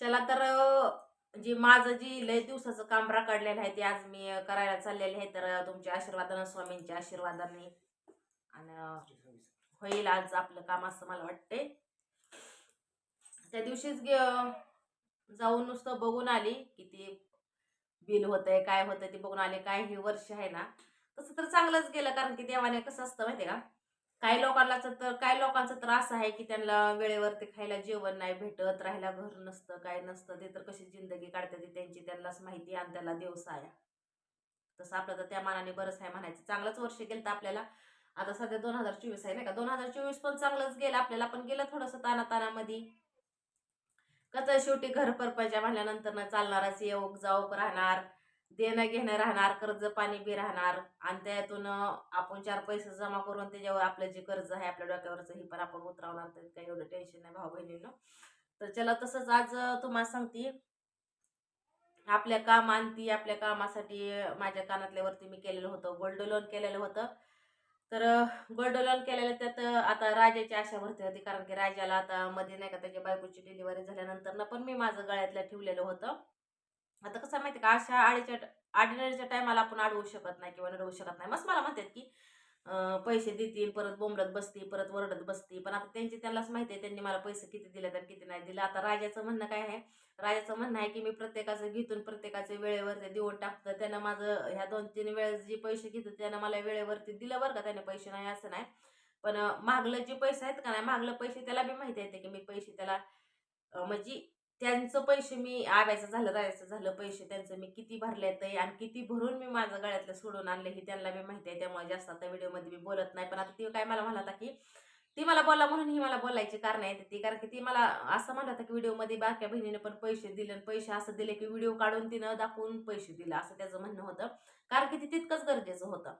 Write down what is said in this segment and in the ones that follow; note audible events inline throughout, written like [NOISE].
चला तर जे माझं जी लय दिवसाचं काम राखडलेलं आहे ते आज मी करायला चाललेले आहे. तर तुमच्या आशीर्वादानं स्वामींच्या आशीर्वादाने आणि होईल आज आपलं काम असं मला वाटते त्या दिवशीच गे- जाऊन नुसतं बघून आली किती बिल होतंय काय होतंय ते बघून आले. काय हे वर्ष आहे ना तसं तर चांगलंच गेलं. कारण की देवाने कसं असतं माहिती का काही लोकांना तर काही लोकांचा तर असं आहे की त्यांना वेळेवरती खायला जेवण नाही भेटत राहायला घर नसतं काय नसतं ते तर कशी जिंदगी काढतात त्यांची त्यांनाच माहिती आणि त्याला देव तसं आपलं तर त्या मानाने बरंच आहे म्हणायचं. चांगलंच वर्ष गेलं तर आपल्याला आता सध्या दोन हजार चोवीस आहे नाही का? दोन हजार चोवीस पण चांगलंच गेलं आपल्याला पण गेलं थोडंसं तानातानामध्ये. कसं शेवटी घर परपंचा म्हणल्यानंतर ना चालणारच येऊक जाऊक राहणार. देणं घेणं राहणार कर्ज पाणी बी राहणार आणि त्यातून आपण चार पैसे जमा करून त्याच्यावर आपलं जे कर्ज आहे आपल्या डोक्यावरचं हे पण आपण उतरवणार तर काही एवढं टेन्शन नाही भाऊ बहिणीनं. तर चला तसंच आज तुम्हाला सांगते. आपल्या काम आणती आपल्या कामासाठी माझ्या कानातल्यावरती मी केलेलं होतं गोल्ड लोन केलेलं होतं. तर गोल्ड लोन केलेलं त्यात आता राजाची आशा भरती होती कारण की राजाला आता मध्ये नाही का त्याच्या बायकोची डिलिव्हरी झाल्यानंतर ना पण मी माझं गळ्यातलं ठेवलेलं होतं. आता कसं आहे माहिती का? अशा आडीच्या आडिनरीच्या टायमाला आपण अडवू शकत नाही किंवा नडवू शकत नाही. मस्त मला म्हणतात की पैसे देतील परत बोंबलत बसती परत वरडत बसती पण आता त्यांची त्यांनाच माहिती आहे त्यांनी मला पैसे किती दिले तर किती नाही दिले आता राजाचं म्हणणं काय आहे? राजाचं म्हणणं आहे की मी प्रत्येकाचं घेतून प्रत्येकाचे वेळेवरती देऊन टाकतं. त्यानं माझं ह्या दोन तीन वेळेस जे पैसे घेतो त्यानं मला वेळेवरती दिलं बरं का? त्याने पैसे नाही असं नाही. पण मागलं जे पैसे आहेत का नाही? मागलं पैसे त्याला बी माहिती आहे की मी पैसे त्याला म्हणजे त्यांचं पैसे मी आव्याचं झालं राहायचं झालं पैसे त्यांचं मी किती भरले ते आणि किती भरून मी माझं गळ्यातलं सोडून आणले हे त्यांना मी माहिती आहे त्यामुळे जास्त आता व्हिडिओमध्ये मी बोलत नाही. पण आता ती काय मला म्हणत होता की ती मला बोला म्हणून ही मला बोलायची कारण आहे ती कारण की ती मला असं म्हणत होता की व्हिडिओमध्ये बारक्या बहिणीने पण पैसे दिले आणि पैसे असं दिले की व्हिडिओ काढून तिनं दाखवून पैसे दिले असं त्याचं म्हणणं होतं. कारण की ती तितकंच गरजेचं होतं.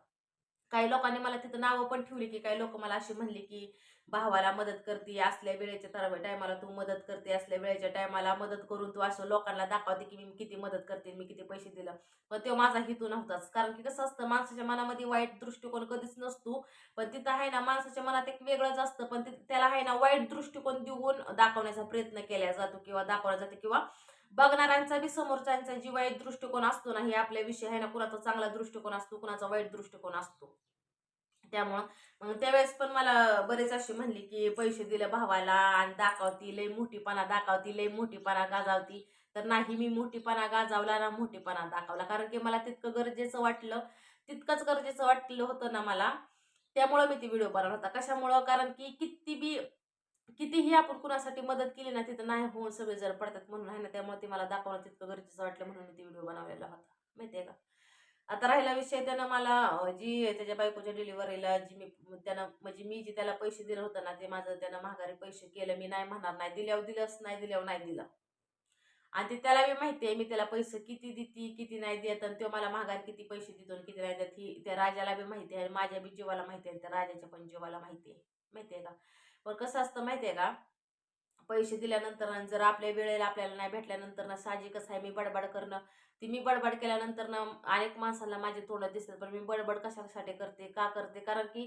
काही लोकांनी मला तिथं नावं पण ठेवली की काही लोक मला अशी म्हणली की भावाला मदत करते असल्या वेळेच्या तर टायमाला तू मदत करते असल्या वेळेच्या टायमाला मदत करून तू असं लोकांना दाखवते की मी किती मदत करते मी किती पैसे दिलं. पण तो माझा हेतू नव्हताच. कारण की कसं असतं माणसाच्या मनामध्ये वाईट दृष्टिकोन कधीच नसतो. पण तिथं आहे ना माणसाच्या मनात एक वेगळंच असतं. पण त्याला आहे ना वाईट दृष्टिकोन देऊन दाखवण्याचा प्रयत्न केला जातो किंवा दाखवला जातो किंवा बघणाऱ्यांचा बी समोरच्यांचा जी वाईट दृष्टिकोन असतो ना हे आपल्या विषय आहे ना कुणाचा चांगला दृष्टिकोन असतो कुणाचा वाईट दृष्टिकोन असतो. त्यामुळं मग त्यावेळेस पण मला बरेच अशी म्हणली की पैसे दिले भावाला आणि दाखवती लय मोठीपणा दाखवती लय मोठीपणा गाजावती. तर नाही मी मोठीपणा गाजावला ना मोठीपणा दाखवला. कारण की मला तितकं गरजेचं वाटलं तितकंच गरजेचं वाटलं होतं ना मला. त्यामुळं मी ती व्हिडिओ बनवला होता. कशामुळं? कारण की किती बी कितीही आपण कुणासाठी मदत केली ना तिथं नाही होऊन सगळे जर पडतात म्हणून आहे ना त्यामुळे ती मला दाखवणं तितकं गरजेचं वाटलं म्हणून मी ती व्हिडिओ बनवलेला होता. माहिती आहे का? आता राहिला विषय त्यानं मला जी त्याच्या बायकोच्या डिलिव्हरीला जी मी त्यानं म्हणजे मी जी त्याला पैसे दिलं होतं ना ते माझं त्यानं महागारी पैसे केलं मी नाही म्हणणार नाही दिल्यावर दिलंच नाही दिल्यावर नाही दिलं. आणि ते त्याला बी माहिती आहे मी त्याला पैसे किती देते किती नाही देत आणि तो मला महागारी किती पैसे देतो आणि किती नाही देत ही त्या राजाला बी माहिती आहे माझ्या बी जीवाला माहिती आहे त्या राजाच्या पण जीवाला माहिती आहे. माहिती आहे का? पण कसं असतं माहिती आहे का? पैसे दिल्यानंतर जर आपल्या वेळेला आपल्याला नाही भेटल्यानंतर ना साहजिकच आहे मी बडबड करणं. ती मी बडबड केल्यानंतर ना अनेक माणसांना माझे तोंडात दिसतात पण मी बडबड कशासाठी करते का करते? कारण की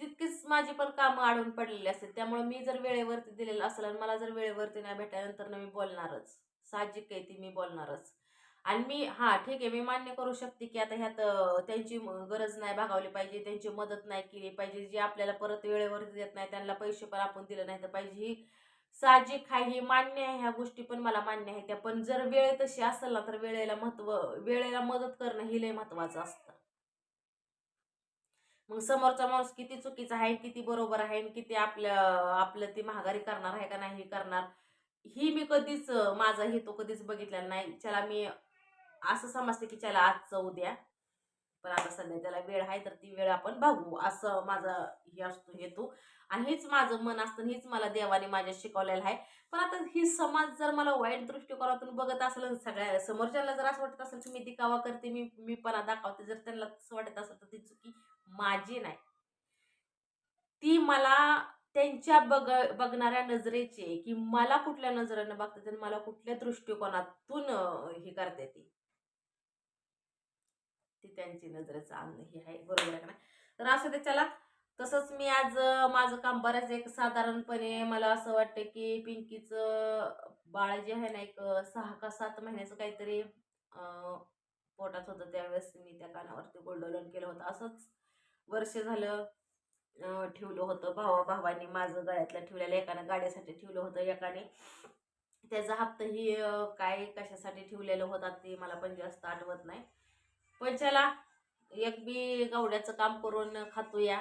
तितकीच माझी पण कामं अडून पडलेली असतात. त्यामुळे मी जर वेळेवरती दिलेलं असेल आणि मला जर वेळेवरती नाही भेटल्यानंतर ना मी बोलणारच. साहजिक आहे ती मी बोलणारच. आणि मी हां ठीक आहे मी मान्य करू शकते की आता ह्यात त्यांची गरज नाही भागावली पाहिजे त्यांची मदत नाही केली पाहिजे जे आपल्याला परत वेळेवर देत नाही त्यांना पैसे पण आपण दिलं नाही तर पाहिजे ही साहजिक आहे हे मान्य आहे ह्या गोष्टी पण मला मान्य आहे त्या पण जर वेळ तशी असेल ना तर वेळेला महत्त्व वेळेला मदत करणं हे लय महत्वाचं असतं. मग समोरचा माणूस किती चुकीचा आहे किती बरोबर आहे आणि किती आपल्या आपलं ती महागारी करणार आहे का नाही करणार ही मी कधीच माझा हेतू कधीच बघितला नाही चला मी असं समजते की चला आजचं उद्या पण आता सध्या त्याला वेळ आहे तर ती वेळ आपण बघू. असं माझा हे असतो हेतू आणि हेच माझं मन असतं हेच मला देवाने माझ्या शिकवलेलं आहे. पण आता ही समाज जर मला वाईट दृष्टिकोनातून बघत असेल सगळ्या समोरच्याला जर असं वाटत असेल की मी दिखावा करते मी मी पण दाखवते जर त्यांना असं वाटत असेल तर ती चुकी माझी नाही. ती मला त्यांच्या बघ बघणाऱ्या नजरेचे की मला कुठल्या नजरेनं बघतात आणि मला कुठल्या दृष्टिकोनातून हे करते ती. ती त्यांची नजरेचं आणणं हे आहे बरोबर आहे का नाही? तर असं ते चला तसंच मी आज माझं काम बऱ्याच एक साधारणपणे मला असं वाटतं की पिंकीचं बाळ जे आहे ना एक सहा का सात महिन्याचं काहीतरी पोटात होतं त्यावेळेस मी त्या कानावरती गोल्डोलन केलं होतं. असंच वर्ष झालं ठेवलं होतं. भावा भावानी माझं गळ्यातलं ठेवलेलं एकानं गाड्यासाठी ठेवलं होतं एकाने त्याचा हप्ताही काय कशासाठी ठेवलेलं होतं ते मला पण जास्त आठवत नाही. पण चला एक बी गवड्याचं काम करून खातोया.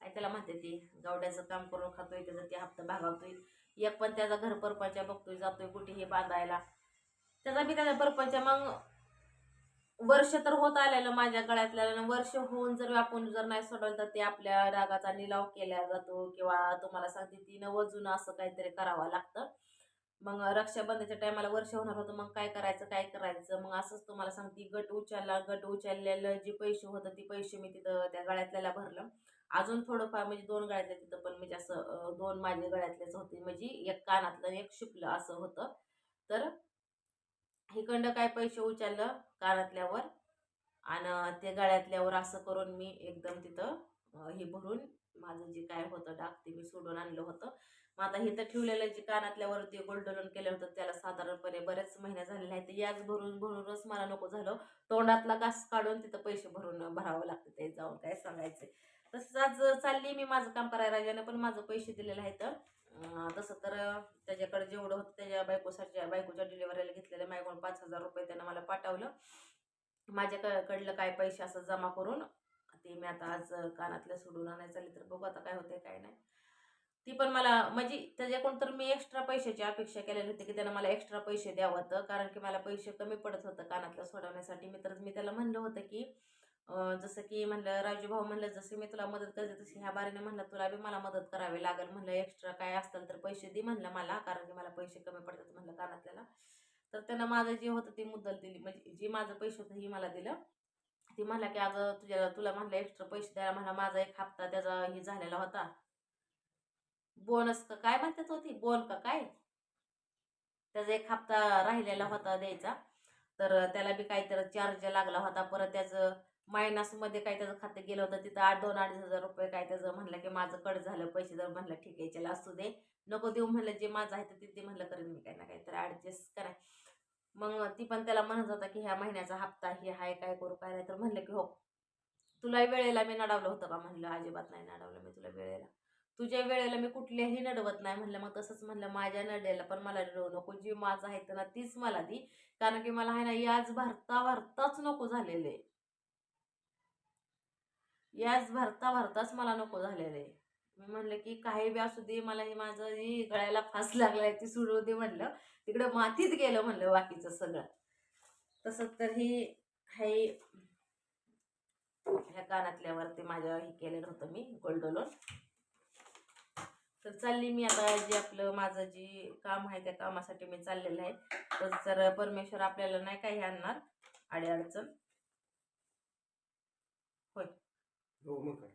काय त्याला म्हणते ती गवड्याचं काम करून खातोय त्याचा ते हप्ता भागावतोय. एक पण त्याचा घर परपंचा बघतोय जातोय कुठे हे बांधायला. त्याचा बी त्याचा परपंच मग वर्ष तर होत आलेलं माझ्या गळ्यातल्या वर्ष होऊन जर आपण जर नाही सोडवलं तर ते आपल्या रागाचा निलाव केला जातो किंवा तुम्हाला सांगते ती नवं जुनं असं काहीतरी करावं लागतं. मग रक्षाबंधनच्या टायमाला वर्ष होणार होतं मग काय करायचं काय करायचं? मग असंच तुम्हाला सांगते गट उचलला गट उचललेलं जे पैसे होतं ते पैसे मी तिथं त्या गळ्यातल्याला भरलं. अजून थोडंफार म्हणजे दोन गळ्यातले तिथं पण म्हणजे असं दोन माझ्या गळ्यातलेच होते. म्हणजे एक कानातलं एक शिपलं असं होतं. तर हिकडं काय पैसे उचललं कानातल्यावर आणि ते गळ्यातल्यावर असं करून मी एकदम तिथं हे भरून माझं जे काय होतं डाक ते मी सोडून आणलं होतं. मग आता इथं ठेवलेलं जे कानातल्यावरती गोल्डन केलं होतं त्याला साधारणपणे बरेच महिने झालेले आहेत. याच भरून भरूनच मला नको झालं. तोंडातला घास काढून तिथं पैसे भरून भरावं लागतं ते जाऊन काय सांगायचं तसंच आज चालली मी माझं काम करायला. राजाने पण माझं पैसे दिलेलं आहे तर तसं तर त्याच्याकडे जेवढं होतं त्याच्या बायकोसाठी बायकोच्या डिलिव्हरीला घेतलेलं माझ्याकडून पाच हजार रुपये त्यानं मला पाठवलं. माझ्याकडलं काय पैसे असं जमा करून ते मी आता आज कानातलं सोडून आणायचं चालली. तर बघू आता काय होते काय नाही. ती पण मला म्हणजे त्याच्याकडून तर मी एक्स्ट्रा पैशाची अपेक्षा केलेली होती की त्यानं मला एक्स्ट्रा पैसे द्यावं तर कारण की मला पैसे कमी पडत होतं कानातलं सोडवण्यासाठी मी तर मी त्याला म्हणलं होतं की जसं की म्हणलं राजू भाऊ म्हणलं जसं मी तुला मदत करते तशी ह्या बारीने म्हणलं तुला बी मला मदत करावी लागेल. म्हणलं एक्स्ट्रा काय असतं तर पैसे दे म्हणलं मला कारण की मला पैसे कमी पडतात म्हणलं कानातल्याला. तर त्यानं माझं जे होतं ती मुद्दल दिली. म्हणजे जे माझं पैसे होतं ही मला दिलं. ती म्हणला की अगं तुझ्या तुला म्हणलं एक्स्ट्रा पैसे द्यायला म्हणला माझा एक हप्ता त्याचा हे झालेला होता. बोनस का काय म्हणतात होती बोन का काय? त्याचा एक हप्ता राहिलेला होता द्यायचा. तर त्याला बी काहीतरी चार्ज लागला होता. परत त्याचं मायनसमध्ये काय त्याचं खातं गेलं होतं तिथं आठ दोन अडीच हजार रुपये काय त्याचं म्हणलं की माझं कट झालं पैसे जर म्हणलं ठीक आहे चला असू दे. नको देऊ म्हणलं जे माझं आहे तर ते म्हणलं करेन मी काही ना काहीतरी ॲडजस्ट करा. मग ती पण त्याला म्हणत होता की ह्या महिन्याचा हप्ता हे हाय काय करू काय नाही. तर म्हणलं की हो तुला वेळेला मी नडावलं होतं का म्हणलं अजिबात नाही नडावलं मी तुला वेळेला. तुझ्या वेळेला मी कुठल्याही नडवत नाही म्हणलं मग तसंच म्हणलं माझ्या नड्याला पण मला नडवू नको जी माझं आहे तर ना तीच मला दी. कारण की मला आहे ना याच भरता भरताच नको झालेले. याच भरता भरताच मला नको झालेले. मी म्हणलं की काही बी असू दे मला हे माझं जी गळ्याला फास लागलाय ती सोडू दे म्हणलं. तिकडं मातीत गेलं म्हणलं बाकीचं सगळं. तसं तर ही हे ह्या कानातल्यावरती माझ्या हे केलेलं होतं मी गोल्ड लोन तर चालली मी आता जे आपलं माझं जे काम आहे त्या कामासाठी मी चाललेलं आहे. तर तर परमेश्वर आपल्याला नाही काही आणणार अडीअडचण. हो मग काय?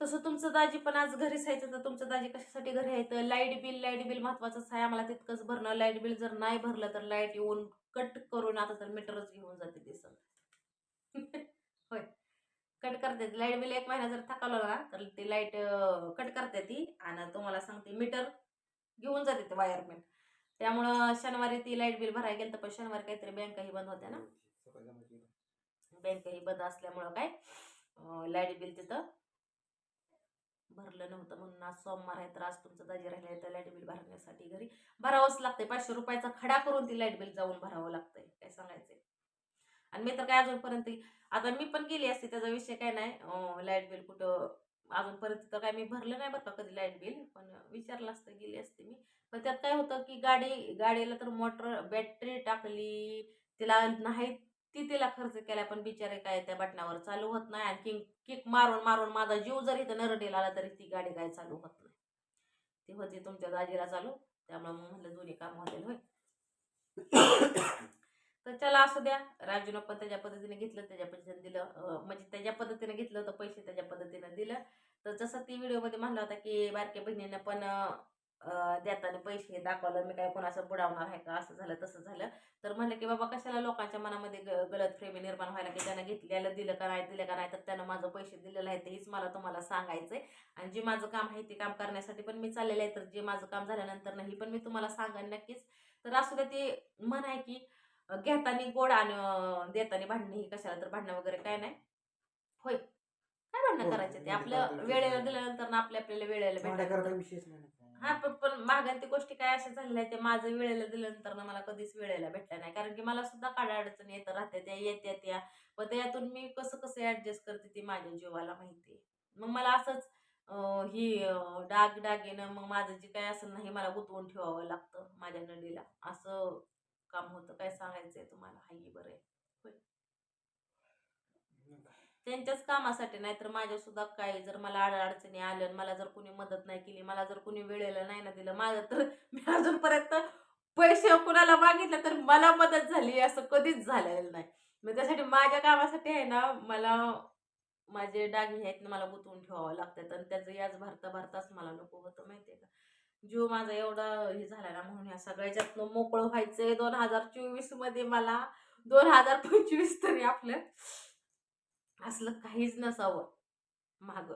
तसं तुमचं दाजी पण आज घरीच आहे तर तुमचं दाजी कशासाठी घरी तर लाइट बिल लाइट बिल महत्वाचंच आहे. आम्हाला तितकंच भरणं. लाइट बिल जर नाही भरलं तर लाइट येऊन कट करून आता तर मीटरच घेऊन जाते ते सगळं. [LAUGHS] होय. कट करते. लाइट बिल एक महिना जर थकावलं ना तर ती लाइट कट करते ती आणि तुम्हाला सांगते मीटर घेऊन जाते ते वायरमॅन त्यामुळं शनिवारी ती लाइट बिल भरायला गेलं तर पण शनिवारी काहीतरी बँकही बंद होत्या ना. बँकही बंद असल्यामुळं काय लाइट बिल तिथं भरलं नव्हतं. म्हणून आज सोमवार आहे तर आज तुमचं दाजी राहिलं तर लाइट बिल भरण्यासाठी घरी भरावंच लागतंय. पाचशे रुपयाचा खडा करून ती लाइट बिल जाऊन भरावं लागतंय. काय सांगायचंय? आणि मी तर काय अजूनपर्यंत आता मी पण गेली असते त्याचा विषय काय नाही. लाइट बिल कुठं अजूनपर्यंत तर काय मी भरलं नाही बरं का कधी लाइट बिल पण विचारलं असतं गेली असते मी. पण त्यात काय होतं की गाडी गाडीला तर मोटर बॅटरी टाकली तिला नाही ती तिला खर्च केला पण बिचारे काय त्या बटनावर चालू होत नाही. आणि किक किक मारून मारून माझा जीव जरी इथं नरडेला आला तरी ती गाडी काय चालू होत नाही. ती होती तुमच्या दाजीला चालू त्यामुळे मग म्हणलं दोन्ही काम होतील होय. तर चला असू द्या. राजूनं पण त्याच्या पद्धतीने घेतलं त्याच्या पद्धतीने दिलं. म्हणजे त्याच्या पद्धतीने घेतलं तर पैसे त्याच्या पद्धतीने दिलं. तर जसं ती व्हिडिओमध्ये म्हणला होता की बारक्या बहिणीनं पण देताना पैसे दाखवलं मी काय कोणाचं बुडावणार आहे का असं झालं तसं झालं. तर म्हणलं की बाबा कशाला लोकांच्या मनामध्ये ग गलत प्रेमी निर्माण व्हायला की त्यानं घेतलेलं दिलं का नाही दिलं का नाही? तर त्यानं माझं पैसे दिलेलं आहे तेच मला तुम्हाला सांगायचं आहे आणि जे माझं काम आहे ते काम करण्यासाठी पण मी चाललेलं आहे. तर जे माझं काम झाल्यानंतर नाही पण मी तुम्हाला सांगेन नक्कीच. तर असू द्या ते म्हण आहे की घेताना गोड आणि देताना भांडणे ही कशाला तर भांडणं वगैरे काय नाही. होय. काय भांडणं हो, करायचे ते? म्हणजे आपलं वेळेला. दिल्यानंतर ना आपल्या आपल्याला वेळेला ना. हा पण पण मागं ते गोष्टी काय अशा झालेल्या ते माझं वेळेला दिल्यानंतर ना मला कधीच वेळेला भेटल्या नाही. कारण की मला सुद्धा काढा अडचण येत राहते त्या येत्या त्या. पण त्यातून मी कसं कसं ऍडजस्ट करते ते माझ्या जीवाला माहिती मग मला असंच ही डाग डागेनं मग माझं जे काय असेल ना हे मला गुंतवून ठेवावं लागतं माझ्या नडीला. असं काम होतं काय सांगायचंय तुम्हाला? हाही बरं आहे त्यांच्याच कामासाठी नाही तर माझ्या सुद्धा काही जर मला अडचणी आल्या आणि मला जर कोणी मदत नाही केली मला जर कोणी वेळेला नाही ना दिलं माझं तर [LAUGHS] मी अजूनपर्यंत पैसे कुणाला मागितले तर मला मदत झाली असं कधीच झालेलं नाही. मग त्यासाठी माझ्या कामासाठी आहे ना मला माझे डागी आहेत ना मला गुंतवून ठेवावं लागतात. आणि त्याचं याच भरता भरताच मला नको होतं माहितीये का? जीव माझा एवढा हे झाला ना म्हणून ह्या सगळ्याच्यातनं मोकळं व्हायचंय. दोन हजार चोवीसमध्ये मला दोन हजार पंचवीस तरी आपलं असलं काहीच नसावं माग.